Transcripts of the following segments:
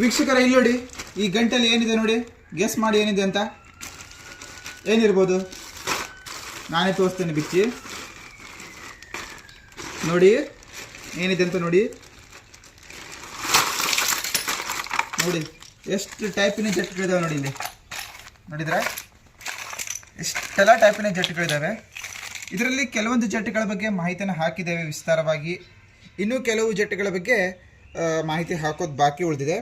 ವೀಕ್ಷಕರ, ಇಲ್ಲಿ ನೋಡಿ. ಈ ಗಂಟಲ್ಲಿ ಏನಿದೆ ನೋಡಿ? ಗೆಸ್ ಮಾಡಿ ಏನಿದೆ ಅಂತ? ಏನಿರ್ಬೋದು? ನಾನೇ ತೋರಿಸ್ತೇನೆ ಬಿಚ್ಚಿ. ನೋಡಿ, ಏನಿದೆ ಅಂತ ನೋಡಿ. ನೋಡಿ, ಎಷ್ಟು ಟೈಪಿನ ಜಟ್ಟುಗಳಿದ್ದಾವೆ ನೋಡಿ ಇಲ್ಲಿ. ನೋಡಿದ್ರೆ? ಎಷ್ಟೆಲ್ಲ ಟೈಪಿನ ಜಟ್ಟುಗಳಿದ್ದಾವೆ ಇದರಲ್ಲಿ ಕೆಲವೊಂದು ಜಟ್ಟುಗಳ ಬಗ್ಗೆ ಮಾಹಿತಿಯನ್ನು ಹಾಕಿದ್ದೇವೆ ವಿಸ್ತಾರವಾಗಿ. ಇನ್ನೂ ಕೆಲವು ಜಟ್ಟುಗಳ ಬಗ್ಗೆ ಮಾಹಿತಿ ಹಾಕೋದು ಬಾಕಿ ಉಳಿದಿದೆ.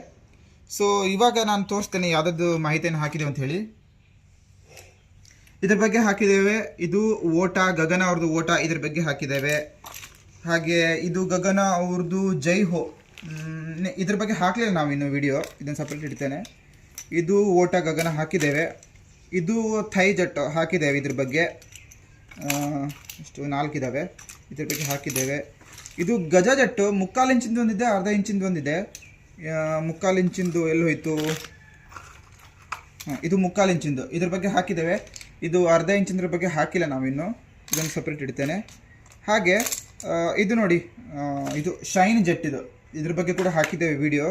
ಸೊ ಇವಾಗ ನಾನು ತೋರಿಸ್ತೇನೆ ಯಾವುದಾದ್ರು ಮಾಹಿತಿಯನ್ನು ಹಾಕಿದೆ ಅಂತ ಹೇಳಿ. ಇದ್ರ ಬಗ್ಗೆ ಹಾಕಿದ್ದೇವೆ, ಇದು ಓಟ, ಗಗನ ಅವ್ರದ್ದು ಓಟ ಇದ್ರ ಬಗ್ಗೆ ಹಾಕಿದ್ದೇವೆ. ಹಾಗೆ ಇದು ಗಗನ ಅವ್ರದ್ದು ಜೈ ಹೋ ಇದ್ರ ಬಗ್ಗೆ ಹಾಕಲಿಲ್ಲ ನಾವು ಇನ್ನು ವಿಡಿಯೋ ಇದನ್ನು ಸಪ್ರೇಟ್ ಇಡ್ತೇನೆ. ಇದು ಓಟ, ಗಗನ ಹಾಕಿದ್ದೇವೆ. ಇದು ಥೈ ಜಟ್ ಹಾಕಿದ್ದೇವೆ ಇದ್ರ ಬಗ್ಗೆ. ಇಷ್ಟು ನಾಲ್ಕಿದ್ದಾವೆ ಇದ್ರ ಬಗ್ಗೆ ಹಾಕಿದ್ದೇವೆ. ಇದು ಗಜ ಜಟ್ಟು, ಮುಕ್ಕಾಲು ಇಂಚಿಂದು ಒಂದಿದೆ, ಅರ್ಧ ಇಂಚಿಂದು ಒಂದಿದೆ. ಮುಕ್ಕಾಲು ಇಂಚಿಂದು ಎಲ್ಲಿ ಹೋಯ್ತು? ಹಾಂ, ಇದು ಮುಕ್ಕಾಲು ಇಂಚಿಂದು ಇದ್ರ ಬಗ್ಗೆ ಹಾಕಿದ್ದೇವೆ. ಇದು ಅರ್ಧ ಇಂಚಿನ ಬಗ್ಗೆ ಹಾಕಿಲ್ಲ ನಾವಿನ್ನು. ಇದನ್ನು ಸಪ್ರೇಟ್ ಇಡ್ತೇನೆ. ಹಾಗೆ ಇದು ನೋಡಿ ಇದು ಶೈನ್ ಜೆಟ್ ಇದು. ಇದ್ರ ಬಗ್ಗೆ ಕೂಡ ಹಾಕಿದ್ದೇವೆ ವಿಡಿಯೋ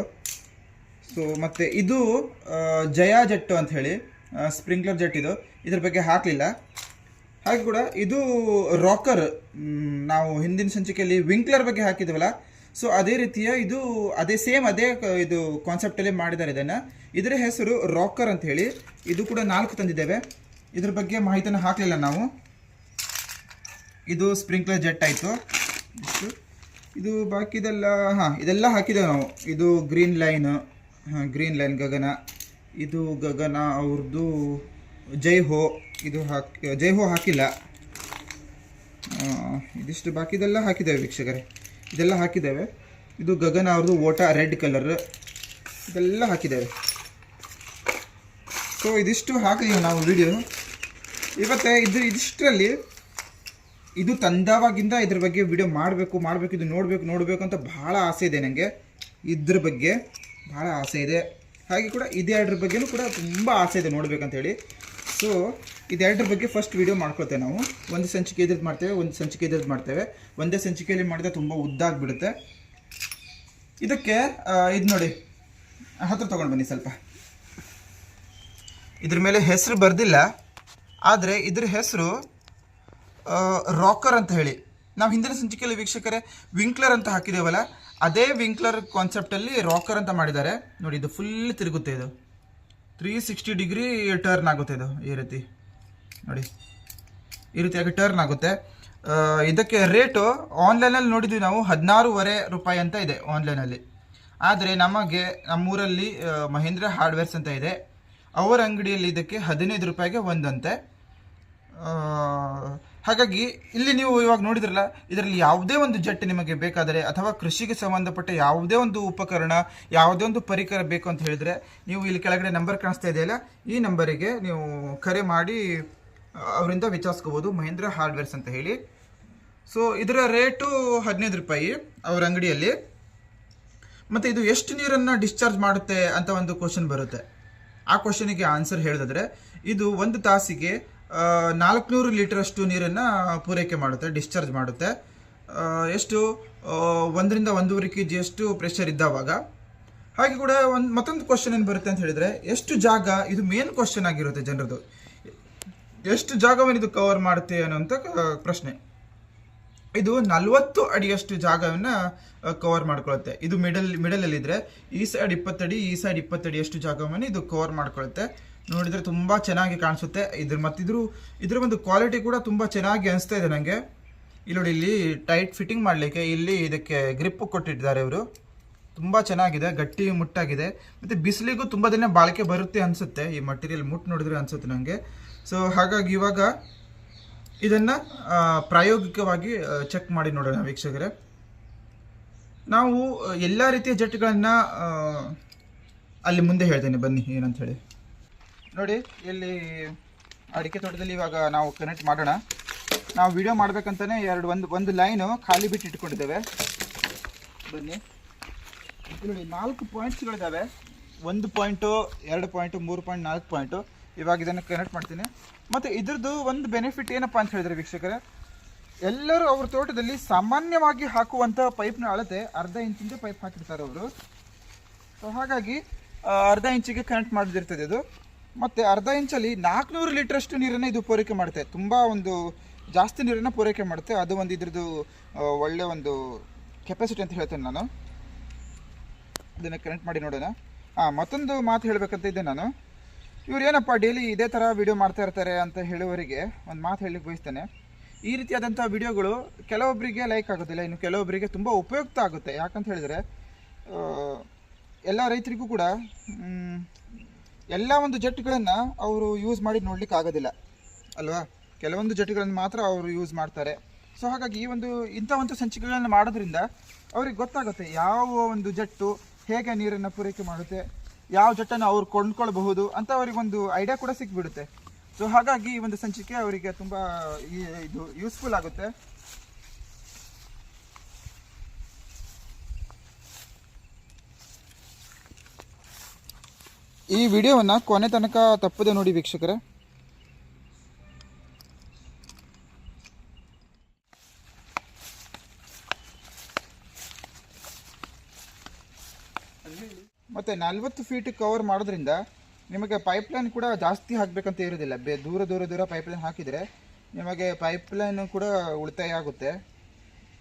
ಸೊ ಮತ್ತು ಇದು ಜಯಾ ಜೆಟ್ಟು ಅಂತ ಹೇಳಿ ಸ್ಪ್ರಿಂಕ್ಲರ್ ಜೆಟ್ ಇದು. ಇದ್ರ ಬಗ್ಗೆ ಹಾಕಲಿಲ್ಲ. ಹಾಗೆ ಕೂಡ ಇದು ರಾಕರ್ ನಾವು ಹಿಂದಿನ ಸಂಚಿಕೆಯಲ್ಲಿ ವಿಂಕ್ಲರ್ ಬಗ್ಗೆ ಹಾಕಿದ್ವಲ್ಲ ಸೊ ಅದೇ ರೀತಿಯ ಇದು, ಅದೇ ಸೇಮ್ ಅದೇ, ಇದು ಕಾನ್ಸೆಪ್ಟಲ್ಲಿ ಮಾಡಿದ್ದಾರೆ ಇದನ್ನು. ಇದರ ಹೆಸರು ರಾಕರ್ ಅಂತ ಹೇಳಿ. ಇದು ಕೂಡ ನಾಲ್ಕು ತಂದಿದ್ದೇವೆ. ಇದ್ರ ಬಗ್ಗೆ ಮಾಹಿತಿಯನ್ನು ಹಾಕಲಿಲ್ಲ ನಾವು. ಇದು ಸ್ಪ್ರಿಂಕ್ಲರ್ ಜೆಟ್ ಆಯಿತು. ಇದು ಬಾಕಿದೆಲ್ಲ ಹಾಂ, ಇದೆಲ್ಲ ಹಾಕಿದ್ದೇವೆ ನಾವು. ಇದು green line green line Gagana. ಇದು ಗಗನ ಅವ್ರದ್ದು ಜೈ ಹೋ. ಇದು ಹಾಕಿ, ಜೈ ಹೋ ಹಾಕಿಲ್ಲ. ಇದಿಷ್ಟು ಬಾಕಿದೆಲ್ಲ ಹಾಕಿದ್ದೇವೆ ವೀಕ್ಷಕರೇ. ಇದೆಲ್ಲ ಹಾಕಿದ್ದೇವೆ. ಇದು ಗಗನ ಅವ್ರದ್ದು ಓಟ, ರೆಡ್ ಕಲರ್. ಇದೆಲ್ಲ ಹಾಕಿದ್ದೇವೆ. ಸೊ ಇದಿಷ್ಟು ಹಾಕಿದೀವಿ ನಾವು ವಿಡಿಯೋ ಇವತ್ತೆ ಇದು ಇದಿಷ್ಟರಲ್ಲಿ ಇದು ತಂದವಾಗಿಂದ ಇದ್ರ ಬಗ್ಗೆ ವಿಡಿಯೋ ಮಾಡಬೇಕು ಮಾಡಬೇಕು, ಇದು ನೋಡಬೇಕು ನೋಡಬೇಕು ಅಂತ ಭಾಳ ಆಸೆ ಇದೆ ನನಗೆ ಇದ್ರ ಬಗ್ಗೆ ಭಾಳ ಆಸೆ ಇದೆ. ಹಾಗೆ ಕೂಡ ಇದೆರಡ್ರ ಬಗ್ಗೆನೂ ಕೂಡ ತುಂಬ ಆಸೆ ಇದೆ ನೋಡ್ಬೇಕಂತ ಹೇಳಿ. ಸೊ ಇದೆರಡರ ಬಗ್ಗೆ ಫಸ್ಟ್ ವಿಡಿಯೋ ಮಾಡ್ಕೊಳ್ತೇವೆ ನಾವು. ಒಂದು ಸಂಚಿಕೆ ಇದ್ರದ್ದು ಮಾಡ್ತೇವೆ, ಒಂದು ಸಂಚಿಕೆ ಇದ್ರದ್ದು ಮಾಡ್ತೇವೆ. ಒಂದೇ ಸಂಚಿಕೆಯಲ್ಲಿ ಮಾಡಿದ್ರೆ ತುಂಬ ಉದ್ದಾಗ್ಬಿಡುತ್ತೆ ಇದಕ್ಕೆ ಇದು ನೋಡಿ. ಹತ್ರ ತೊಗೊಂಡು ಬನ್ನಿ ಸ್ವಲ್ಪ. ಇದ್ರ ಮೇಲೆ ಹೆಸರು ಬರ್ದಿಲ್ಲ. ಆದರೆ ಇದ್ರ ಹೆಸರು ರಾಕರ್ ಅಂತ ಹೇಳಿ. ನಾವು ಹಿಂದಿನ ಸಂಚಿಕೆಯಲ್ಲಿ ವೀಕ್ಷಕರೇ ವಿಂಕ್ಲರ್ ಅಂತ ಹಾಕಿದ್ದೇವಲ್ಲ ಅದೇ ವಿಂಕ್ಲರ್ ಕಾನ್ಸೆಪ್ಟಲ್ಲಿ ರಾಕರ್ ಅಂತ ಮಾಡಿದ್ದಾರೆ. ನೋಡಿ, ಇದು ಫುಲ್ ತಿರುಗುತ್ತೆ ಇದು. ತ್ರೀ ಸಿಕ್ಸ್ಟಿ ಡಿಗ್ರಿ ಟರ್ನ್ ಆಗುತ್ತೆ ಇದು, ಈ ರೀತಿ. ನೋಡಿ, ಈ ರೀತಿಯಾಗಿ ಟರ್ನ್ ಆಗುತ್ತೆ. ಇದಕ್ಕೆ ರೇಟು ಆನ್ಲೈನಲ್ಲಿ ನೋಡಿದ್ವಿ ನಾವು, ಹದಿನಾರೂವರೆ ರೂಪಾಯಿ ಅಂತ ಇದೆ ಆನ್ಲೈನಲ್ಲಿ ಆದರೆ ನಮಗೆ ನಮ್ಮೂರಲ್ಲಿ ಮಹೇಂದ್ರ ಹಾರ್ಡ್ವೇರ್ಸ್ ಅಂತ ಇದೆ. ಅವರ ಅಂಗಡಿಯಲ್ಲಿ ಇದಕ್ಕೆ ಹದಿನೈದು ರೂಪಾಯಿಗೆ ಒಂದಂತೆ. ಹಾಗಾಗಿ ಇಲ್ಲಿ ನೀವು ಇವಾಗ ನೋಡಿದ್ರಲ್ಲ, ಇದರಲ್ಲಿ ಯಾವುದೇ ಒಂದು ಜೆಟ್ ನಿಮಗೆ ಬೇಕಾದರೆ ಅಥವಾ ಕೃಷಿಗೆ ಸಂಬಂಧಪಟ್ಟ ಯಾವುದೇ ಒಂದು ಉಪಕರಣ, ಯಾವುದೇ ಒಂದು ಪರಿಕರ ಬೇಕು ಅಂತ ಹೇಳಿದ್ರೆ ನೀವು ಇಲ್ಲಿ ಕೆಳಗಡೆ ನಂಬರ್ ಕಾಣಿಸ್ತಾ ಇದೆಯಲ್ಲ, ಈ ನಂಬರಿಗೆ ನೀವು ಕರೆ ಮಾಡಿ ಅವರಿಂದ ವಿಚಾರಿಸ್ಕೋಬೋದು ಮಹೇಂದ್ರ ಹಾರ್ಡ್ವೇರ್ಸ್ ಅಂತ ಹೇಳಿ. ಸೊ ಇದರ ರೇಟು ಹದಿನೈದು ರೂಪಾಯಿ ಅವರ ಅಂಗಡಿಯಲ್ಲಿ. ಮತ್ತು ಇದು ಎಷ್ಟು ನೀರನ್ನು ಡಿಸ್ಚಾರ್ಜ್ ಮಾಡುತ್ತೆ ಅಂತ ಒಂದು ಕ್ವಶನ್ ಬರುತ್ತೆ. ಆ ಕ್ವಶನಿಗೆ ಆನ್ಸರ್ ಹೇಳಿದ್ರೆ ಇದು ಒಂದು ತಾಸಿಗೆ ನಾಲ್ಕುನೂರು ಲೀಟರಷ್ಟು ನೀರನ್ನು ಪೂರೈಕೆ ಮಾಡುತ್ತೆ ಡಿಸ್ಚಾರ್ಜ್ ಮಾಡುತ್ತೆ. ಎಷ್ಟು? ಒಂದರಿಂದ ಒಂದೂವರೆ ಕೆ ಜಿಯಷ್ಟು ಪ್ರೆಷರ್ ಇದ್ದಾವಾಗ. ಹಾಗೆ ಕೂಡ ಒಂದು, ಮತ್ತೊಂದು ಕ್ವಶನ್ ಏನು ಬರುತ್ತೆ ಅಂತ ಹೇಳಿದರೆ, ಎಷ್ಟು ಜಾಗ, ಇದು ಮೇನ್ ಕ್ವಶನ್ ಆಗಿರುತ್ತೆ ಜನರದು ಎಷ್ಟು ಜಾಗವನ್ನು ಇದು ಕವರ್ ಮಾಡುತ್ತೆ ಅನ್ನೋಂಥ ಪ್ರಶ್ನೆ. ಇದು ನಲವತ್ತು ಅಡಿಯಷ್ಟು ಜಾಗವನ್ನು ಕವರ್ ಮಾಡ್ಕೊಳುತ್ತೆ. ಇದು ಮಿಡಲ್ ಮಿಡಲಲ್ಲಿದ್ದರೆ ಈ ಸೈಡ್ ಇಪ್ಪತ್ತಡಿ ಈ ಸೈಡ್ ಇಪ್ಪತ್ತಡಿಯಷ್ಟು ಜಾಗವನ್ನು ಇದು ಕವರ್ ಮಾಡ್ಕೊಳುತ್ತೆ. ನೋಡಿದ್ರೆ ತುಂಬ ಚೆನ್ನಾಗಿ ಕಾಣಿಸುತ್ತೆ. ಇದ್ರ ಮತ್ತಿದ್ರು ಇದ್ರ ಒಂದು ಕ್ವಾಲಿಟಿ ಕೂಡ ತುಂಬ ಚೆನ್ನಾಗಿ ಅನಿಸ್ತಾ ಇದೆ ನನಗೆ ಇಲ್ಲಿ ನೋಡಿ ಇಲ್ಲಿ ಟೈಟ್ ಫಿಟ್ಟಿಂಗ್ ಮಾಡಲಿಕ್ಕೆ ಇಲ್ಲಿ ಇದಕ್ಕೆ ಗ್ರಿಪ್ ಕೊಟ್ಟಿದ್ದಾರೆ ಇವರು. ತುಂಬ ಚೆನ್ನಾಗಿದೆ, ಗಟ್ಟಿ ಮುಟ್ಟಾಗಿದೆ. ಮತ್ತು ಬಿಸಿಲಿಗೂ ತುಂಬ ದಿನ ಬಾಳಿಕೆ ಬರುತ್ತೆ ಅನಿಸುತ್ತೆ. ಈ ಮಟೀರಿಯಲ್ ಮುಟ್ಟು ನೋಡಿದ್ರೆ ಅನಿಸುತ್ತೆ ನನಗೆ ಸೊ ಹಾಗಾಗಿ ಇವಾಗ ಇದನ್ನು ಪ್ರಾಯೋಗಿಕವಾಗಿ ಚೆಕ್ ಮಾಡಿ ನೋಡೋಣ ವೀಕ್ಷಕರೇ. ನಾವು ಎಲ್ಲ ರೀತಿಯ ಜಟ್ಗಳನ್ನು ಅಲ್ಲಿ ಮುಂದೆ ಹೇಳ್ತೇನೆ. ಬನ್ನಿ, ಏನಂತ ಹೇಳಿ. ನೋಡಿ, ಇಲ್ಲಿ ಅಡಿಕೆ ತೋಟದಲ್ಲಿ ಇವಾಗ ನಾವು ಕನೆಕ್ಟ್ ಮಾಡೋಣ. ನಾವು ವಿಡಿಯೋ ಮಾಡ್ಬೇಕಂತಾನೆ ಎರಡು, ಒಂದು ಒಂದು ಲೈನು ಖಾಲಿ ಬಿಟ್ಟು ಇಟ್ಕೊಂಡಿದ್ದೇವೆ. ಬನ್ನಿ. ನೋಡಿ, ನಾಲ್ಕು ಪಾಯಿಂಟ್ಸ್ಗಳಿದ್ದಾವೆ ಒಂದು ಪಾಯಿಂಟು ಎರಡು ಪಾಯಿಂಟು ಮೂರು ಪಾಯಿಂಟ್ ನಾಲ್ಕು ಪಾಯಿಂಟು ಇವಾಗ ಇದನ್ನು ಕನೆಕ್ಟ್ ಮಾಡ್ತೀನಿ. ಮತ್ತು ಇದ್ರದ್ದು ಒಂದು ಬೆನಿಫಿಟ್ ಏನಪ್ಪ ಅಂತ ಹೇಳಿದ್ರೆ ವೀಕ್ಷಕರೇ, ಎಲ್ಲರೂ ಅವ್ರ ತೋಟದಲ್ಲಿ ಸಾಮಾನ್ಯವಾಗಿ ಹಾಕುವಂಥ ಪೈಪ್ನ ಅಳತೆ ಅರ್ಧ ಇಂಚಿಂದ ಪೈಪ್ ಹಾಕಿರ್ತಾರೆ ಅವರು. ಸೊ ಹಾಗಾಗಿ ಅರ್ಧ ಇಂಚಿಗೆ ಕನೆಕ್ಟ್ ಮಾಡಿದಿರ್ತದೆ ಇದು ಮತ್ತು ಅರ್ಧ ಇಂಚಲ್ಲಿ ನಾಲ್ಕುನೂರು ಲೀಟ್ರಷ್ಟು ನೀರನ್ನು ಇದು ಪೂರೈಕೆ ಮಾಡುತ್ತೆ. ತುಂಬ ಒಂದು ಜಾಸ್ತಿ ನೀರನ್ನು ಪೂರೈಕೆ ಮಾಡುತ್ತೆ. ಅದು ಒಂದು ಇದ್ರದ್ದು ಒಳ್ಳೆ ಒಂದು ಕೆಪಾಸಿಟಿ ಅಂತ ಹೇಳ್ತೇನೆ ನಾನು. ಇದನ್ನು ಕನೆಕ್ಟ್ ಮಾಡಿ ನೋಡೋಣ. ಹಾಂ ಮತ್ತೊಂದು ಮಾತು ಹೇಳಬೇಕಂತ ಇದ್ದೆ ನಾನು. ಇವ್ರು ಏನಪ್ಪ ಡೈಲಿ ಇದೇ ಥರ ವಿಡಿಯೋ ಮಾಡ್ತಾ ಇರ್ತಾರೆ ಅಂತ ಹೇಳುವವರಿಗೆ ಒಂದು ಮಾತು ಹೇಳಲಿಕ್ಕೆ ಬಯಸ್ತೇನೆ. ಈ ರೀತಿಯಾದಂಥ ವಿಡಿಯೋಗಳು ಕೆಲವೊಬ್ಬರಿಗೆ ಲೈಕ್ ಆಗೋದಿಲ್ಲ. ಇನ್ನು ಕೆಲವೊಬ್ಬರಿಗೆ ತುಂಬ ಉಪಯುಕ್ತ ಆಗುತ್ತೆ. ಯಾಕಂತ ಹೇಳಿದರೆ ಎಲ್ಲ ರೈತರಿಗೂ ಕೂಡ ಎಲ್ಲ ಒಂದು ಜೆಟ್ಗಳನ್ನು ಅವರು ಯೂಸ್ ಮಾಡಿ ನೋಡ್ಲಿಕ್ಕೆ ಆಗೋದಿಲ್ಲ. ಅಲ್ವಾ? ಕೆಲವೊಂದು ಜೆಟ್ಗಳನ್ನು ಮಾತ್ರ ಅವರು ಯೂಸ್ ಮಾಡ್ತಾರೆ. ಸೊ ಹಾಗಾಗಿ ಈ ಒಂದು ಇಂಥ ಒಂದು ಸಂಚಿಕೆಗಳನ್ನು ಮಾಡೋದ್ರಿಂದ ಅವ್ರಿಗೆ ಗೊತ್ತಾಗುತ್ತೆ ಯಾವ ಒಂದು ಜೆಟ್ಟು ಹೇಗೆ ನೀರನ್ನು ಪೂರೈಕೆ ಮಾಡುತ್ತೆ, ಯಾವ ಜೆಟ್ಟನ್ನು ಅವ್ರು ಕೊಂಡ್ಕೊಳ್ಬಹುದು ಅಂತ ಅವ್ರಿಗೆ ಒಂದು ಐಡಿಯಾ ಕೂಡ ಸಿಕ್ಬಿಡುತ್ತೆ. ಸೊ ಹಾಗಾಗಿ ಈ ಒಂದು ಸಂಚಿಕೆ ಅವರಿಗೆ ತುಂಬ ಇದು ಯೂಸ್ಫುಲ್ ಆಗುತ್ತೆ. ಈ ವಿಡಿಯೋವನ್ನು ಕೊನೆ ತನಕ ತಪ್ಪದೆ ನೋಡಿ ವೀಕ್ಷಕರೇ. ಮತ್ತು ನಲ್ವತ್ತು ಫೀಟ್ ಕವರ್ ಮಾಡೋದ್ರಿಂದ ನಿಮಗೆ ಪೈಪ್ಲೈನ್ ಕೂಡ ಜಾಸ್ತಿ ಹಾಕಬೇಕಂತ ಇರೋದಿಲ್ಲ. ಬೇ, ದೂರ ದೂರ ದೂರ ಪೈಪ್ಲೈನ್ ಹಾಕಿದರೆ ನಿಮಗೆ ಪೈಪ್ಲೈನು ಕೂಡ ಉಳಿತಾಯ ಆಗುತ್ತೆ.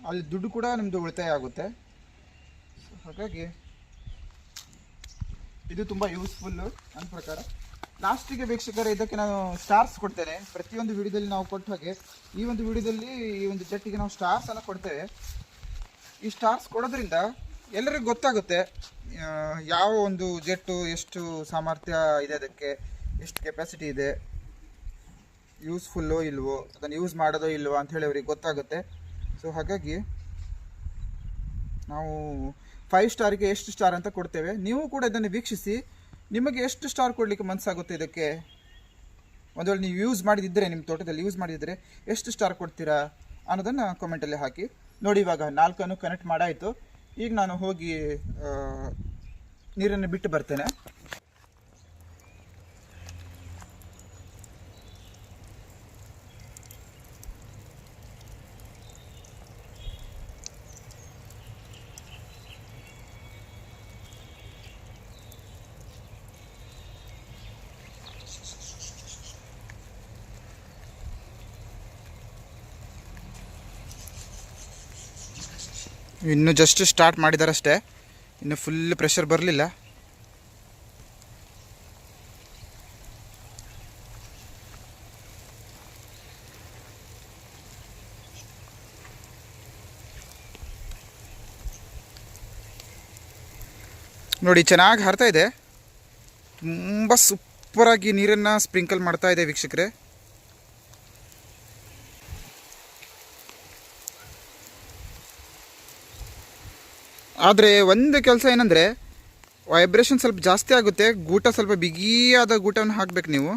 ಅಲ್ಲಿ ದುಡ್ಡು ಕೂಡ ನಿಮ್ಮದು ಉಳಿತಾಯ ಆಗುತ್ತೆ. ಹಾಗಾಗಿ ಇದು ತುಂಬ ಯೂಸ್ಫುಲ್ಲು ನನ್ನ ಪ್ರಕಾರ. ಲಾಸ್ಟಿಗೆ ವೀಕ್ಷಕರ, ಇದಕ್ಕೆ ನಾನು ಸ್ಟಾರ್ಸ್ ಕೊಡ್ತೇನೆ. ಪ್ರತಿಯೊಂದು ವಿಡಿಯೋದಲ್ಲಿ ನಾವು ಕೊಟ್ಟ ಹಾಗೆ, ಈ ಒಂದು ವಿಡಿಯೋದಲ್ಲಿ ಈ ಒಂದು ಜಟ್ಟಿಗೆ ನಾವು ಸ್ಟಾರ್ಸ್ ಅನ್ನು ಕೊಡ್ತೇವೆ. ಈ ಸ್ಟಾರ್ಸ್ ಕೊಡೋದ್ರಿಂದ ಎಲ್ಲರಿಗೂ ಗೊತ್ತಾಗುತ್ತೆ ಯಾವ ಒಂದು ಜೆಟ್ಟು ಎಷ್ಟು ಸಾಮರ್ಥ್ಯ ಇದೆ ಅದಕ್ಕೆ, ಎಷ್ಟು ಕೆಪಾಸಿಟಿ ಇದೆ ಯೂಸ್ಫುಲ್ಲೋ ಇಲ್ವೋ, ಅದನ್ನು ಯೂಸ್ ಮಾಡೋದೋ ಇಲ್ವೋ ಅಂಥೇಳಿ ಅವ್ರಿಗೆ ಗೊತ್ತಾಗುತ್ತೆ. ಸೊ ಹಾಗಾಗಿ ನಾವು ಫೈವ್ ಸ್ಟಾರ್ಗೆ ಎಷ್ಟು ಸ್ಟಾರ್ ಅಂತ ಕೊಡ್ತೇವೆ. ನೀವು ಕೂಡ ಇದನ್ನು ವೀಕ್ಷಿಸಿ. ನಿಮಗೆ ಎಷ್ಟು ಸ್ಟಾರ್ ಕೊಡಲಿಕ್ಕೆ ಮನಸ್ಸಾಗುತ್ತೆ ಇದಕ್ಕೆ? ಒಂದು ವೇಳೆ ನೀವು ಯೂಸ್ ಮಾಡಿದಿದ್ದರೆ ನಿಮ್ಮ ತೋಟದಲ್ಲಿ ಯೂಸ್ ಮಾಡಿದರೆ ಎಷ್ಟು ಸ್ಟಾರ್ ಕೊಡ್ತೀರಾ ಅನ್ನೋದನ್ನು ಕಾಮೆಂಟಲ್ಲಿ ಹಾಕಿ. ನೋಡಿ, ಇವಾಗ ನಾಲ್ಕನ್ನು ಕನೆಕ್ಟ್ ಮಾಡಾಯಿತು. ಈಗ ನಾನು ಹೋಗಿ ನೀರನ್ನು ಬಿಟ್ಟು ಬರ್ತೇನೆ. ಇನ್ನು ಜಸ್ಟ್ ಸ್ಟಾರ್ಟ್ ಮಾಡಿದಾರಷ್ಟೇ. ಇನ್ನು ಫುಲ್ ಪ್ರೆಷರ್ ಬರಲಿಲ್ಲ. ನೋಡಿ, ಚೆನ್ನಾಗಿ ಹರ್ತಾ ಇದೆ. ತುಂಬ ಸೂಪರಾಗಿ ನೀರನ್ನು ಸ್ಪ್ರಿಂಕಲ್ ಮಾಡ್ತಾ ಇದೆ ವೀಕ್ಷಕರೇ. ಆದರೆ ಒಂದು ಕೆಲಸ ಏನಂದರೆ ವೈಬ್ರೇಷನ್ ಸ್ವಲ್ಪ ಜಾಸ್ತಿ ಆಗುತ್ತೆ, ಗೂಟ ಸ್ವಲ್ಪ ಬಿಗಿಯಾದ ಗೂಟವನ್ನು ಹಾಕಬೇಕು ನೀವು.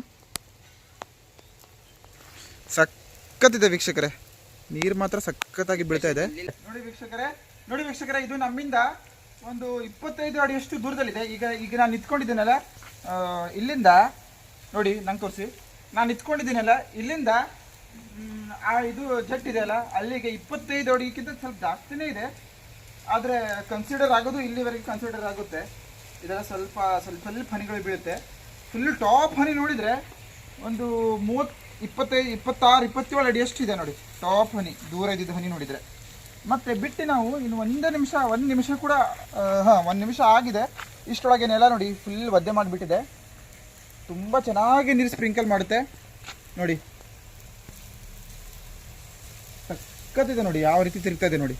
ಸಖತ್ತಿದೆ ವೀಕ್ಷಕರೇ. ನೀರು ಮಾತ್ರ ಸಖತ್ತಾಗಿ ಬೀಳ್ತಾ ಇದೆ. ನೋಡಿ ವೀಕ್ಷಕರೇ ನೋಡಿ ವೀಕ್ಷಕರೇ, ಇದು ನಮ್ಮಿಂದ ಒಂದು ಇಪ್ಪತ್ತೈದು ಅಡಿಯಷ್ಟು ದೂರದಲ್ಲಿದೆ. ಈಗ ಈಗ ನಾನು ನಿಂತ್ಕೊಂಡಿದ್ದೀನಲ್ಲ ಇಲ್ಲಿಂದ, ನೋಡಿ, ನಂಗೆ ತೋರಿಸಿ. ನಾನು ನಿಂತ್ಕೊಂಡಿದ್ದೀನಲ್ಲ, ಇಲ್ಲಿಂದ ಆ, ಇದು ಜಟ್ ಇದೆಯಲ್ಲ ಅಲ್ಲಿಗೆ ಇಪ್ಪತ್ತೈದು ಅಡಿಗಿಂತ ಸ್ವಲ್ಪ ಜಾಸ್ತಿನೇ ಇದೆ. ಆದರೆ ಕನ್ಸಿಡರ್ ಆಗೋದು ಇಲ್ಲಿವರೆಗೆ ಕನ್ಸಿಡರ್ ಆಗುತ್ತೆ. ಇದೆಲ್ಲ ಸ್ವಲ್ಪ ಸ್ವಲ್ಪ ಸ್ವಲ್ಪ ಹನಿಗಳು ಬೀಳುತ್ತೆ. ಫುಲ್ ಟಾಪ್ ಹನಿ ನೋಡಿದರೆ ಒಂದು ಮೂವತ್ತು ಇಪ್ಪತ್ತೈದು ಇಪ್ಪತ್ತಾರು, ಇಪ್ಪತ್ತೇಳು ಅಡಿಯಷ್ಟು ಇದೆ ನೋಡಿ. ಟಾಪ್ ಹನಿ ದೂರ ಇದ್ದಿದ್ದು ಹನಿ ನೋಡಿದರೆ. ಮತ್ತೆ ಬಿಟ್ಟು ನಾವು ಇನ್ನು ಒಂದು ನಿಮಿಷ ಒಂದು ನಿಮಿಷ ಕೂಡ ಹಾಂ, ಒಂದು ನಿಮಿಷ ಆಗಿದೆ. ಇಷ್ಟೊಳಗೆ ನೆಲ ನೋಡಿ ಫುಲ್ ಒದ್ದೆ ಮಾಡಿಬಿಟ್ಟಿದೆ. ತುಂಬ ಚೆನ್ನಾಗಿ ನೀರು ಸ್ಪ್ರಿಂಕಲ್ ಮಾಡುತ್ತೆ. ನೋಡಿ. ಸಕ್ಕತ್ತಿದೆ ನೋಡಿ, ಯಾವ ರೀತಿ ತಿರುಗ್ತಾ ಇದೆ ನೋಡಿ.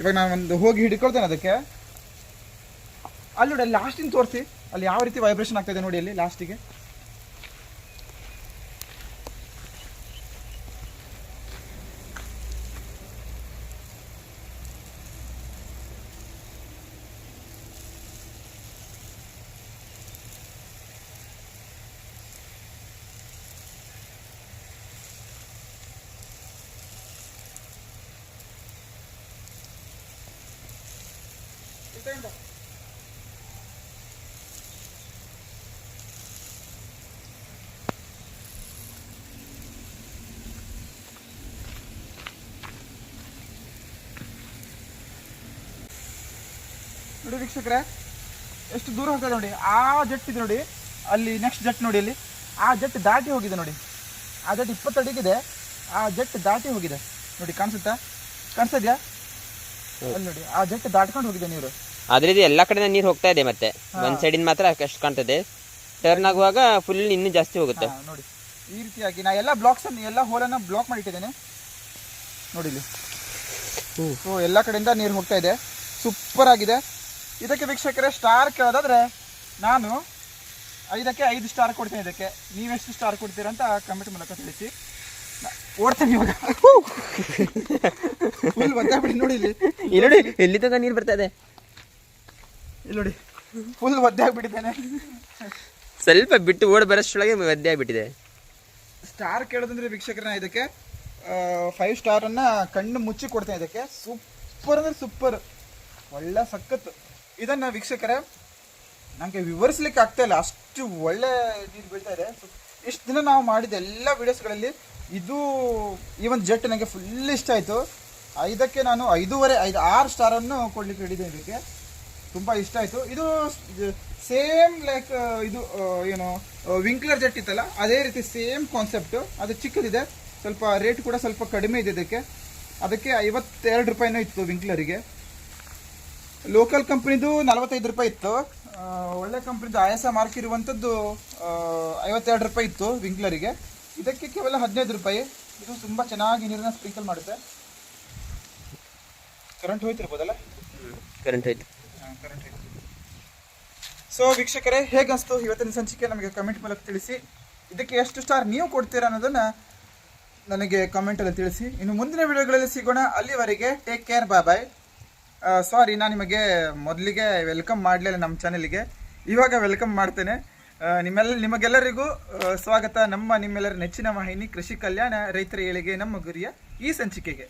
ಇವಾಗ ನಾನು ಒಂದು ಹೋಗಿ ಹಿಡ್ಕೊಳ್ತೇನೆ ಅದಕ್ಕೆ. ಅಲ್ಲಿ ನೋಡಿ, ಅಲ್ಲಿ ಲಾಸ್ಟಿಂದ ತೋರಿಸಿ. ಅಲ್ಲಿ ಯಾವ ರೀತಿ ವೈಬ್ರೇಷನ್ ಆಗ್ತಾ ಇದೆ ನೋಡಿ ಅಲ್ಲಿ ಲಾಸ್ಟಿಗೆ ನೋಡಿ ವೀಕ್ಷಕರೇ ಎಷ್ಟು ದೂರ ಹೋಗ್ತದೆ ನೋಡಿ. ಆ ಜಟ್ ಇದೆ ನೋಡಿ. ಅಲ್ಲಿ ನೆಕ್ಸ್ಟ್ ಜಟ್ ನೋಡಿ ಅಲ್ಲಿ. ಆ ಜಟ್ ದಾಟಿ ಹೋಗಿದೆ ನೋಡಿ. ಆ ಜಟ್ ಇಪ್ಪತ್ತು ಅಡಿಗಿದೆ. ಆ ಜಟ್ ದಾಟಿ ಹೋಗಿದೆ. ನೋಡಿ ಕಾಣಿಸುತ್ತಾ? ಕಾಣಿಸ್ತಾ ಇದೆಯಾ? ಅಲ್ಲಿ ನೋಡಿ ಆ ಜಟ್ ದಾಟ್ಕೊಂಡು ಹೋಗಿದೆ ನೀರು. ಆದ್ರೆ ಇದು ಎಲ್ಲ ಕಡೆ ನೀರು ಹೋಗ್ತಾ ಇದೆ ಮತ್ತೆ. ಒಂದ್ ಸೈಡಿಂದ ಮಾತ್ರ ಅಷ್ಟು ಕಾಣ್ತದೆ ಟರ್ನ್ ಆಗುವಾಗ ಫುಲ್ ಇನ್ನೂ ಜಾಸ್ತಿ ಹೋಗುತ್ತೆ. ನೋಡಿ. ಈ ರೀತಿಯಾಗಿ ನಾ ಎಲ್ಲ ಬ್ಲಾಕ್ಸ್ ಅನ್ನು ಎಲ್ಲ ಹೋಲನ್ನು ಬ್ಲಾಕ್ ಮಾಡಿಟ್ಟಿದ್ದೇನೆ. ನೋಡಿ ಇಲ್ಲಿ. ಸೊ ಎಲ್ಲ ಕಡೆಯಿಂದ ನೀರು ಹೋಗ್ತಾ ಇದೆ. ಸೂಪರ್ ಆಗಿದೆ. ಇದಕ್ಕೆ ವೀಕ್ಷಕರೇ ಸ್ಟಾರ್ ಕೇಳೋದಾದ್ರೆ ನಾನು ಐದಕ್ಕೆ ಐದು ಸ್ಟಾರ್ ಕೊಡ್ತೀನಿ ಇದಕ್ಕೆ. ನೀವೆಷ್ಟು ಸ್ಟಾರ್ ಕೊಡ್ತೀರಾ ಅಂತ ಕಮೆಂಟ್ ಮೂಲಕ ತಿಳಿಸಿ. ಓಡ್ತೇನೆ ಇವಾಗ. ಫುಲ್ ಒದ್ದಾಗ್ಬಿಡಿ ನೋಡಿ ಇಲ್ಲಿ. ಇಲ್ಲಿ ನೋಡಿ ಎಲ್ಲಿ ತನಕ ನೀರು ಬರ್ತಾ ಇದೆ? ಇಲ್ಲಿ ನೋಡಿ. ಫುಲ್ ಒದ್ದೆ ಆಗ್ಬಿಟ್ಟಿದ್ದೇನೆ. ಸ್ವಲ್ಪ ಬಿಟ್ಟು ಓಡ್ ಬರೋಷ್ಟೊಳಗೆ ಒದ್ದೆ ಆಗ್ಬಿಟ್ಟಿದೆ. ಸ್ಟಾರ್ ಕೇಳೋದಂದ್ರೆ ವೀಕ್ಷಕರನ್ನ ಇದಕ್ಕೆ ಫೈವ್ ಸ್ಟಾರನ್ನು ಕಣ್ಣು ಮುಚ್ಚಿ ಕೊಡ್ತೇನೆ ಇದಕ್ಕೆ. ಸೂಪರ್ ಅಂದ್ರೆ ಸೂಪರ್ ಒಳ್ಳೆ ಸಖತ್. ಇದನ್ನ ವೀಕ್ಷಕರೇ ನನಗೆ ವಿವರಿಸ್ಲಿಕ್ಕೆ ಆಗ್ತಾ ಇಲ್ಲ. ಅಷ್ಟು ಒಳ್ಳೆ ನೀರು ಬೀಳ್ತಾ ಇದೆ. ಇಷ್ಟು ದಿನ ನಾವು ಮಾಡಿದ ಎಲ್ಲ ವೀಡಿಯೋಸ್ಗಳಲ್ಲಿ ಇದು ಈ ಒಂದು ಜೆಟ್ ನನಗೆ ಫುಲ್ ಇಷ್ಟ ಆಯಿತು. ಐದಕ್ಕೆ ನಾನು ಐದೂವರೆ ಐದು ಆರು ಸ್ಟಾರನ್ನು ಕೊಡ್ಲಿಕ್ಕೆ ಹಿಡಿದೆ ಇದಕ್ಕೆ. ತುಂಬ ಇಷ್ಟ ಆಯಿತು. ಇದು ಸೇಮ್ ಲೈಕ್ ಇದು ಆ, ಏನು ವಿಂಕ್ಲರ್ ಜೆಟ್ ಇತ್ತಲ್ಲ ಅದೇ ರೀತಿ ಸೇಮ್ ಕಾನ್ಸೆಪ್ಟು ಅದು ಚಿಕ್ಕದಿದೆ. ಸ್ವಲ್ಪ ರೇಟ್ ಕೂಡ ಸ್ವಲ್ಪ ಕಡಿಮೆ ಇದೆ ಇದಕ್ಕೆ. ಅದಕ್ಕೆ ಐವತ್ತೆರಡು ರೂಪಾಯಿನೂ ಇತ್ತು ವಿಂಕ್ಲರಿಗೆ ಲೋಕಲ್ ಕಂಪ್ನಿದು ನಲವತ್ತೈದು ರೂಪಾಯಿ ಇತ್ತು. ಒಳ್ಳೆ ಕಂಪ್ನಿದು ಆಯಸ ಮಾರ್ಕ್ ಇರುವಂಥದ್ದು ಐವತ್ತೆರಡು ರೂಪಾಯಿ ಇತ್ತು ವಿಂಕ್ಲರಿಗೆ ಇದಕ್ಕೆ ಕೇವಲ ಹದಿನೈದು ರೂಪಾಯಿ. ಇದು ತುಂಬ ಚೆನ್ನಾಗಿ ನೀರನ್ನ ಸ್ಪ್ರಿಂಕಲ್ ಮಾಡುತ್ತೆ. ಕರೆಂಟ್ ಹೋಯ್ತಿರ್ಬೋದಲ್ಲ? ಕರೆಂಟ್ ಹೋಯ್ತು. ಸೊ ವೀಕ್ಷಕರೇ ಹೇಗಸ್ತು ಇವತ್ತಿನ ಸಂಚಿಕೆ ನಮಗೆ ಕಮೆಂಟ್ ಮೂಲಕ ತಿಳಿಸಿ. ಇದಕ್ಕೆ ಎಷ್ಟು ಸ್ಟಾರ್ ನೀವು ಕೊಡ್ತೀರಾ ಅನ್ನೋದನ್ನ ನನಗೆ ಕಮೆಂಟಲ್ಲಿ ತಿಳಿಸಿ. ಇನ್ನು ಮುಂದಿನ ವಿಡಿಯೋಗಳಲ್ಲಿ ಸಿಗೋಣ. ಅಲ್ಲಿವರೆಗೆ ಟೇಕ್ ಕೇರ್ ಬಾಯ್ ಬಾಯ್ ಸಾರಿ ನಾನು ನಿಮಗೆ ಮೊದಲಿಗೆ ವೆಲ್ಕಮ್ ಮಾಡಲಿಲ್ಲ ನಮ್ಮ ಚಾನಲಿಗೆ ಇವಾಗ ವೆಲ್ಕಮ್ ಮಾಡ್ತೇನೆ. ನಿಮ್ಮೆಲ್ಲ ನಿಮಗೆಲ್ಲರಿಗೂ ಸ್ವಾಗತ ನಮ್ಮ ನಿಮ್ಮೆಲ್ಲರ ನೆಚ್ಚಿನ ವಾಹಿನಿ ಕೃಷಿ ಕಲ್ಯಾಣ ರೈತರ ಏಳಿಗೆ, ನಮ್ಮ ಗುರಿಯ ಈ ಸಂಚಿಕೆಗೆ.